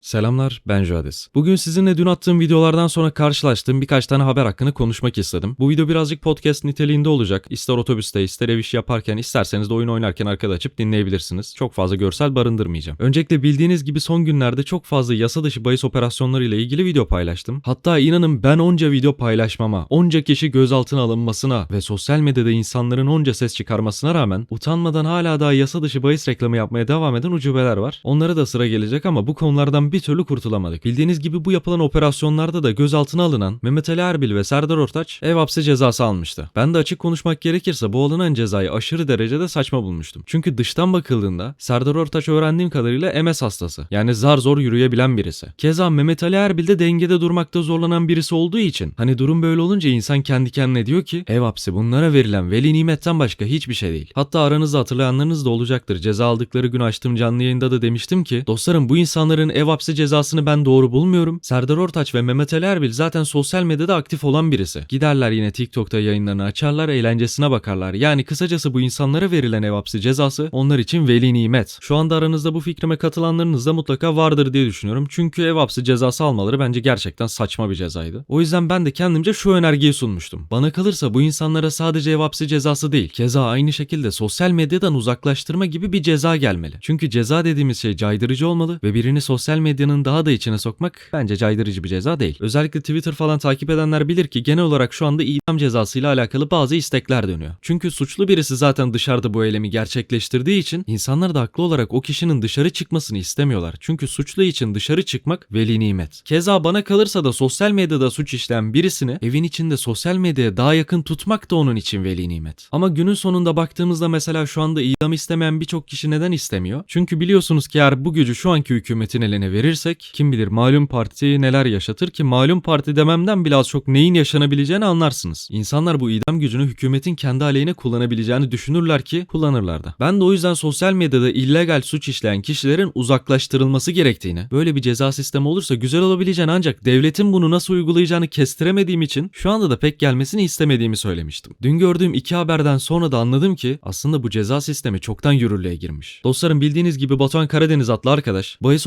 Selamlar, ben Jades. Bugün sizinle dün attığım videolardan sonra karşılaştığım birkaç tane haber hakkında konuşmak istedim. Bu video birazcık podcast niteliğinde olacak. İster otobüste, ister ev işi yaparken, isterseniz de oyun oynarken arkada açıp dinleyebilirsiniz. Çok fazla görsel barındırmayacağım. Öncelikle bildiğiniz gibi son günlerde çok fazla yasa dışı bahis operasyonları ile ilgili video paylaştım. Hatta inanın ben onca video paylaşmama, onca kişi gözaltına alınmasına ve sosyal medyada insanların onca ses çıkarmasına rağmen utanmadan hala daha yasa dışı bahis reklamı yapmaya devam eden ucubeler var. Onlara da sıra gelecek ama bu konulardan bir türlü kurtulamadık. Bildiğiniz gibi bu yapılan operasyonlarda da gözaltına alınan Mehmet Ali Erbil ve Serdar Ortaç ev hapsi cezası almıştı. Ben de açık konuşmak gerekirse bu alınan cezayı aşırı derecede saçma bulmuştum. Çünkü dıştan bakıldığında Serdar Ortaç öğrendiğim kadarıyla MS hastası. Yani zar zor yürüyebilen birisi. Keza Mehmet Ali Erbil de dengede durmakta zorlanan birisi olduğu için hani durum böyle olunca insan kendi kendine diyor ki ev hapsi bunlara verilen veli nimetten başka hiçbir şey değil. Hatta aranızda hatırlayanlarınız da olacaktır. Ceza aldıkları gün açtığım canlı yayında da demiştim ki dostlarım bu insanların ev hapsi cezasını ben doğru bulmuyorum. Serdar Ortaç ve Mehmet Ali Erbil zaten sosyal medyada aktif olan birisi. Giderler yine TikTok'ta yayınlarını açarlar, eğlencesine bakarlar. Yani kısacası bu insanlara verilen ev hapsi cezası onlar için veli nimet. Şu anda aranızda bu fikrime katılanlarınız da mutlaka vardır diye düşünüyorum. Çünkü ev hapsi cezası almaları bence gerçekten saçma bir cezaydı. O yüzden ben de kendimce şu önergeyi sunmuştum. Bana kalırsa bu insanlara sadece ev hapsi cezası değil, keza aynı şekilde sosyal medyadan uzaklaştırma gibi bir ceza gelmeli. Çünkü ceza dediğimiz şey caydırıcı olmalı ve birini sosyal medyanın daha da içine sokmak bence caydırıcı bir ceza değil. Özellikle Twitter falan takip edenler bilir ki genel olarak şu anda idam cezasıyla alakalı bazı istekler dönüyor. Çünkü suçlu birisi zaten dışarıda bu eylemi gerçekleştirdiği için insanlar da haklı olarak o kişinin dışarı çıkmasını istemiyorlar. Çünkü suçlu için dışarı çıkmak veli nimet. Keza bana kalırsa da sosyal medyada suç işleyen birisini evin içinde sosyal medyaya daha yakın tutmak da onun için veli nimet. Ama günün sonunda baktığımızda mesela şu anda idam istemeyen birçok kişi neden istemiyor? Çünkü biliyorsunuz ki eğer bu gücü şu anki hükümetin eline verirsek kim bilir malum parti neler yaşatır ki malum parti dememden bile az çok neyin yaşanabileceğini anlarsınız. İnsanlar bu idam gücünü hükümetin kendi aleyhine kullanabileceğini düşünürler ki kullanırlar da. Ben de o yüzden sosyal medyada illegal suç işleyen kişilerin uzaklaştırılması gerektiğini, böyle bir ceza sistemi olursa güzel olabileceğini ancak devletin bunu nasıl uygulayacağını kestiremediğim için şu anda da pek gelmesini istemediğimi söylemiştim. Dün gördüğüm iki haberden sonra da anladım ki aslında bu ceza sistemi çoktan yürürlüğe girmiş. Dostlarım bildiğiniz gibi Batuhan Karadeniz adlı arkadaş bahis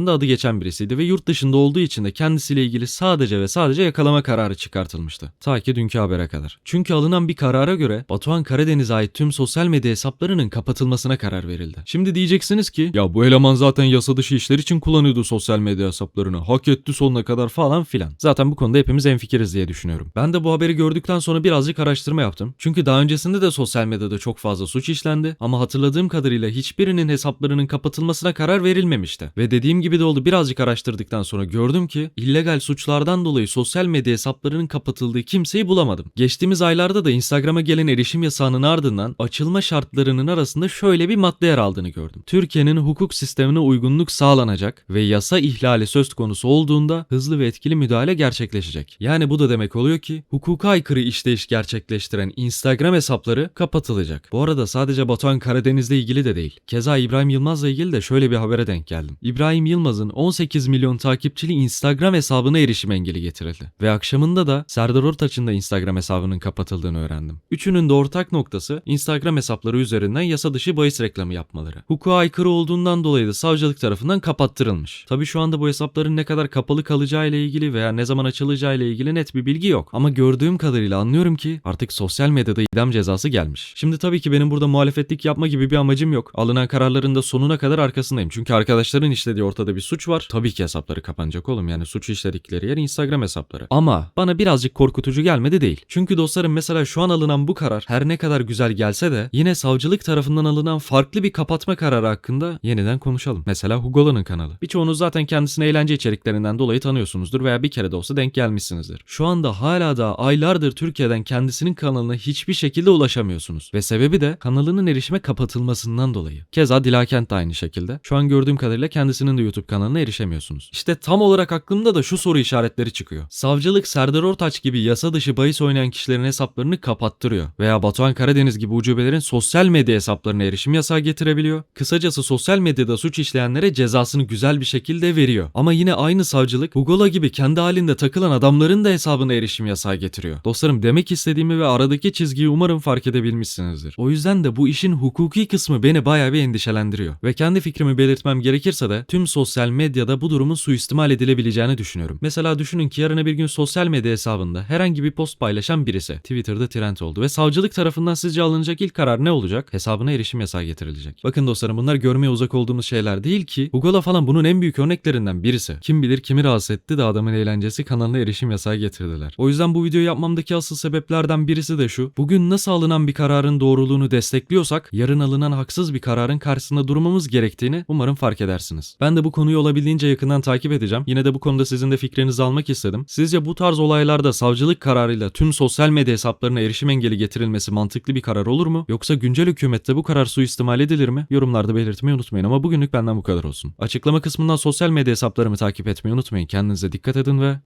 operasyonlarında adı geçen birisiydi ve yurt dışında olduğu için de kendisiyle ilgili sadece ve sadece yakalama kararı çıkartılmıştı. Ta ki dünkü habere kadar. Çünkü alınan bir karara göre Batuhan Karadeniz'e ait tüm sosyal medya hesaplarının kapatılmasına karar verildi. Şimdi diyeceksiniz ki ya bu eleman zaten yasa dışı işler için kullanıyordu sosyal medya hesaplarını. Hak etti sonuna kadar falan filan. Zaten bu konuda hepimiz enfikiriz diye düşünüyorum. Ben de bu haberi gördükten sonra birazcık araştırma yaptım. Çünkü daha öncesinde de sosyal medyada çok fazla suç işlendi ama hatırladığım kadarıyla hiçbirinin hesaplarının kapatılmasına karar verilmemişti. Ve dediğim gibi de oldu birazcık araştırdıktan sonra gördüm ki illegal suçlardan dolayı sosyal medya hesaplarının kapatıldığı kimseyi bulamadım. Geçtiğimiz aylarda da Instagram'a gelen erişim yasağının ardından açılma şartlarının arasında şöyle bir madde yer aldığını gördüm. Türkiye'nin hukuk sistemine uygunluk sağlanacak ve yasa ihlali söz konusu olduğunda hızlı ve etkili müdahale gerçekleşecek. Yani bu da demek oluyor ki hukuka aykırı işleyiş gerçekleştiren Instagram hesapları kapatılacak. Bu arada sadece Batuhan Karadeniz'le ilgili de değil. Keza İbrahim Yılmaz'la ilgili de şöyle bir habere denk geldim. İbrahim Yılmaz'ın 18 milyon takipçili Instagram hesabına erişim engeli getirildi. Ve akşamında da Serdar Ortaç'ın da Instagram hesabının kapatıldığını öğrendim. Üçünün de ortak noktası Instagram hesapları üzerinden yasa dışı bahis reklamı yapmaları. Hukuka aykırı olduğundan dolayı da savcılık tarafından kapattırılmış. Tabi şu anda bu hesapların ne kadar kapalı kalacağı ile ilgili veya ne zaman açılacağı ile ilgili net bir bilgi yok. Ama gördüğüm kadarıyla anlıyorum ki artık sosyal medyada idam cezası gelmiş. Şimdi tabii ki benim burada muhalefetlik yapma gibi bir amacım yok. Alınan kararların da sonuna kadar arkasındayım. Çünkü arkadaşların işlediği ortada bir suç var. Tabii ki hesapları kapanacak oğlum. Yani suç işledikleri yer Instagram hesapları. Ama bana birazcık korkutucu gelmedi değil. Çünkü dostlarım mesela şu an alınan bu karar her ne kadar güzel gelse de yine savcılık tarafından alınan farklı bir kapatma kararı hakkında yeniden konuşalım. Mesela Hugola'nın kanalı. Birçoğunuz zaten kendisini eğlence içeriklerinden dolayı tanıyorsunuzdur veya bir kere de olsa denk gelmişsinizdir. Şu anda hala da aylardır Türkiye'den kendisinin kanalına hiçbir şekilde ulaşamıyorsunuz. Ve sebebi de kanalının erişime kapatılmasından dolayı. Keza Dilakent de aynı şekilde. Şu an gördüğüm kadarıyla kendisinin de YouTube kanalına erişemiyorsunuz. İşte tam olarak aklımda da şu soru işaretleri çıkıyor. Savcılık Serdar Ortaç gibi yasa dışı bahis oynayan kişilerin hesaplarını kapattırıyor. Veya Batuhan Karadeniz gibi ucubelerin sosyal medya hesaplarına erişim yasağı getirebiliyor. Kısacası sosyal medyada suç işleyenlere cezasını güzel bir şekilde veriyor. Ama yine aynı savcılık Hugola gibi kendi halinde takılan adamların da hesabına erişim yasağı getiriyor. Dostlarım demek istediğimi ve aradaki çizgiyi umarım fark edebilmişsinizdir. O yüzden de bu işin hukuki kısmı beni bayağı bir endişelendiriyor. Ve kendi fikrimi belirtmem gerekirse de tüm sosyal medyada bu durumun suistimal edilebileceğini düşünüyorum. Mesela düşünün ki yarın bir gün sosyal medya hesabında herhangi bir post paylaşan birisi Twitter'da trend oldu ve savcılık tarafından sizce alınacak ilk karar ne olacak? Hesabına erişim yasağı getirilecek. Bakın dostlarım bunlar görmeye uzak olduğumuz şeyler değil ki Google'a falan bunun en büyük örneklerinden birisi. Kim bilir kimi rahatsız etti de adamın eğlencesi kanalına erişim yasağı getirdiler. O yüzden bu videoyu yapmamdaki asıl sebeplerden birisi de şu. Bugün nasıl alınan bir kararın doğruluğunu destekliyorsak yarın alınan haksız bir kararın karşısında durmamız gerektiğini umarım fark edersiniz. Ben de bu konuyu olabildiğince yakından takip edeceğim. Yine de bu konuda sizin de fikrinizi almak istedim. Sizce bu tarz olaylarda savcılık kararıyla tüm sosyal medya hesaplarına erişim engeli getirilmesi mantıklı bir karar olur mu? Yoksa güncel hükümette bu karar suistimal edilir mi? Yorumlarda belirtmeyi unutmayın ama bugünlük benden bu kadar olsun. Açıklama kısmından sosyal medya hesaplarımı takip etmeyi unutmayın. Kendinize dikkat edin ve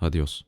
adios.